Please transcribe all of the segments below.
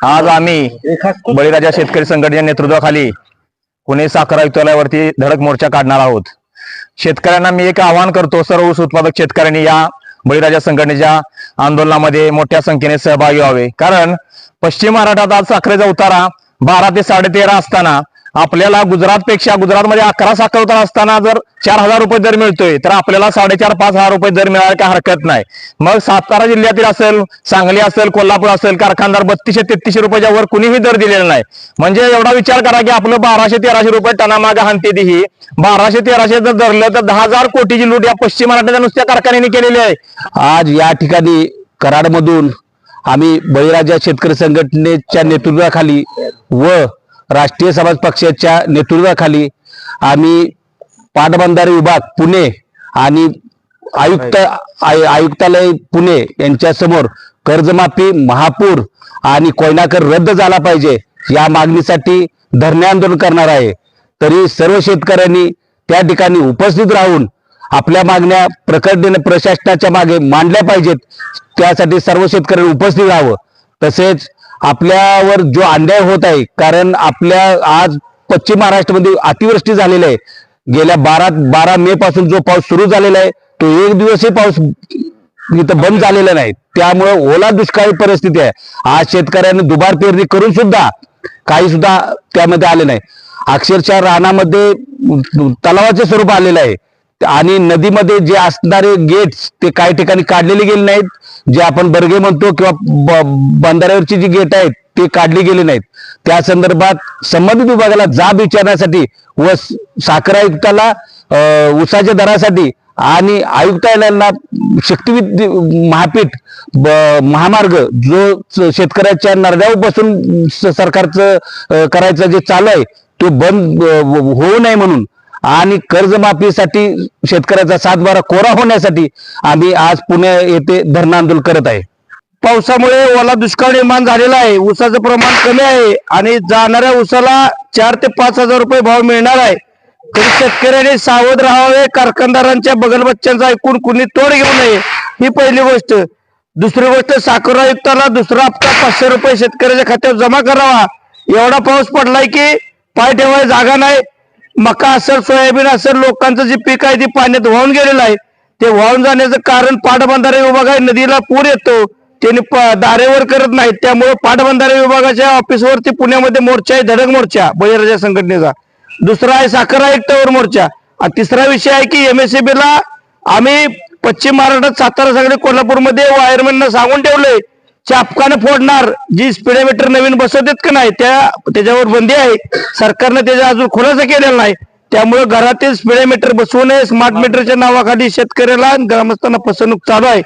आज आम्ही बळीराजा शेतकरी संघटनेच्या नेतृत्वाखाली पुणे साखर आयुक्तालयावरती धडक मोर्चा काढणार आहोत. शेतकऱ्यांना मी एक आवाहन करतो सर्व ऊस उत्पादक शेतकऱ्यांनी या बळीराजा संघटनेच्या आंदोलनामध्ये मोठ्या संख्येने सहभागी व्हावे. कारण पश्चिम महाराष्ट्रात आज साखरेचा उतारा बारा ते साडेतेरा असताना आपल्याला गुजरातपेक्षा गुजरातमध्ये अकरा साखर असताना जर चार हजार रुपये दर मिळतोय तर आपल्याला साडेचार पाच हजार रुपये दर मिळायला काय हरकत नाही. मग सातारा जिल्ह्यातील असेल सांगली असेल कोल्हापूर असेल कारखानदार बत्तीसशे तेहतीसशे रुपयाच्या वर कुणीही दर दिलेला नाही. म्हणजे एवढा विचार करा की आपलं बाराशे तेराशे रुपये टनामागे हानते ही. बाराशे तेराशे जर धरलं तर दहा हजार कोटीची लूट या पश्चिम महाराष्ट्राच्या नुसत्या कारखान्याने केलेली आहे. आज या ठिकाणी कराडमधून आम्ही बळीराजा शेतकरी संघटनेच्या नेतृत्वाखाली व राष्ट्रीय समाज पक्षाच्या नेतृत्वाखाली आम्ही पाटबंधारे विभाग पुणे आणि आयुक्त आय- आयुक्तालय पुणे यांच्यासमोर कर्जमाफी महापूर आणि कोयनाकर रद्द झाला पाहिजे या मागणीसाठी धरणे आंदोलन करणार आहे. तरी सर्व शेतकऱ्यांनी त्या ठिकाणी उपस्थित राहून आपल्या मागण्या प्रकटने प्रशासनाच्या मागे मांडल्या पाहिजेत. त्यासाठी सर्व शेतकऱ्यांनी उपस्थित राहावं. तसेच आपल्यावर जो अन्याय होत आहे कारण आपल्या आज पश्चिम महाराष्ट्रामध्ये अतिवृष्टी झालेली आहे. गेल्या बारा बारा मे पासून जो पाऊस सुरू झालेला आहे तो एक दिवसही पाऊस इथं बंद झालेला नाही. त्यामुळे ओला दुष्काळी परिस्थिती आहे. आज शेतकऱ्यांनी दुबार पेरणी करून सुद्धा काही सुद्धा त्यामध्ये आले नाही. अक्षरशः रानामध्ये तलावाचे स्वरूप आलेलं आहे. आणि नदीमध्ये जे असणारे गेट्स ते काही ठिकाणी काढलेले गेले नाहीत. जे आपण बर्गे म्हणतो किंवा ब- बंधाऱ्यावरची जी गेट आहेत ते काढली गेली नाहीत. त्या संदर्भात संबंधित विभागाला जाब विचारण्यासाठी व साखर आयुक्ताला उसाच्या दरासाठी आणि आयुक्तालयांना शक्तिविद्य महापीठ ब- महामार्ग जो शेतकऱ्याच्या नरड्यावर बसून स- सरकारचं करायचं जे चालू आहे तो बंद होऊ नये म्हणून आणि कर्जमाफीसाठी शेतकऱ्याचा सातबारा कोरा होण्यासाठी आम्ही आज पुणे येथे धरणं आंदोलन करत आहे. पावसामुळे ओला दुष्काळ निर्माण झालेला आहे. ऊसाचं प्रमाण कमी आहे आणि जाणाऱ्या ऊसाला चार ते पाच हजार रुपये भाव मिळणार आहे. तरी शेतकऱ्यांनी सावध राहावे कारखानदारांच्या बगलबच्च्यांचा ऐकून कुणी तोड घेऊ नये ही पहिली गोष्ट. दुसरी गोष्ट साखर आयुक्ताला दुसरा हप्ता पाचशे रुपये शेतकऱ्याच्या खात्यावर जमा करावा. एवढा पाऊस पडलाय की पाय ठेवाय जागा नाही. मका असेल सोयाबीन असेल लोकांचं जे पीक आहे ते पाण्यात वाहून गेलेलं आहे. ते वाहून जाण्याचं कारण पाटबंधारे विभाग आहे नदीला पूर येतो. त्यांनी प- दारेवर करत नाहीत. त्यामुळे पाटबंधारे विभागाच्या ऑफिसवरती पुण्यामध्ये मोर्चा आहे धडक मोर्चा बळीराजा संघटनेचा. दुसरा आहे साखर आयुक्तावर मोर्चा. आणि तिसरा विषय आहे की एमएससीबी ला आम्ही पश्चिम महाराष्ट्रात सातारा सांगली कोल्हापूरमध्ये वायरमॅनना सांगून ठेवलंय. चापकानं फोडणार. जी स्पीडोमीटर नवीन बसवतात का नाही त्या त्याच्यावर बंदी आहे. सरकारनं त्याचा अजून खुलासा केलेला नाही. त्यामुळे घरातील स्पीडोमीटर बसवू नये. स्मार्ट मीटरच्या नावाखाली शेतकऱ्याला आणि ग्रामस्थांना फसवणूक चालू आहे.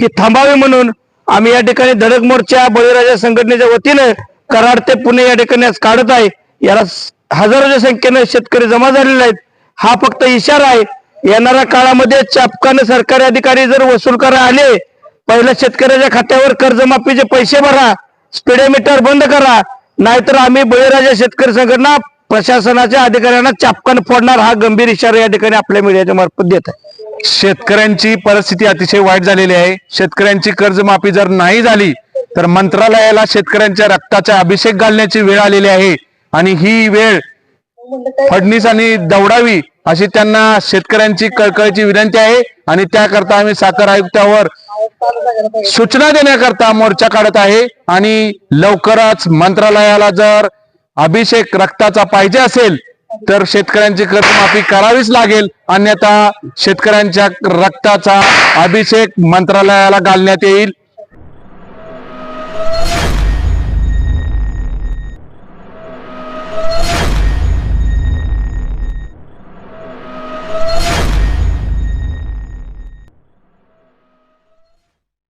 ही थांबावी म्हणून आम्ही या ठिकाणी धडक मोर्चा बळीराजा संघटनेच्या वतीनं कराड ते पुणे या ठिकाणी आज काढत आहे. याला हजारोच्या संख्येने शेतकरी जमा झालेले आहेत. हा फक्त इशारा आहे. येणाऱ्या काळामध्ये चापकानं सरकारी अधिकारी जर वसूल करा आले पहिल्या शेतकऱ्याच्या खात्यावर कर्जमाफीचे पैसे भरा स्पीडोमीटर बंद करा नाहीतर आम्ही बळीराजा शेतकरी संघटना प्रशासनाच्या अधिकाऱ्यांना चापकन फोडणार. हा गंभीर इशारा या ठिकाणी आपल्या मीडियाच्या मार्फत देत आहे. शेतकऱ्यांची परिस्थिती अतिशय वाईट झालेली आहे. शेतकऱ्यांची कर्जमाफी जर नाही झाली तर मंत्रालयाला शेतकऱ्यांच्या रक्ताचा अभिषेक घालण्याची वेळ आलेली आहे. आणि ही वेळ फडणीसांनी दौडावी अशी त्यांना शेतकऱ्यांची कळकळीची विनंती आहे. आणि त्याकरता आम्ही साखर आयुक्तावर सूचना देण्याकरता मोर्चा काढत आहे आणि लवकरच मंत्रालयाला जर अभिषेक रक्ताचा पाहिजे असेल तर शेतकऱ्यांची कर्जमाफी करावीच लागेल. अन्यथा शेतकऱ्यांच्या रक्ताचा अभिषेक मंत्रालयाला घालण्यात येईल.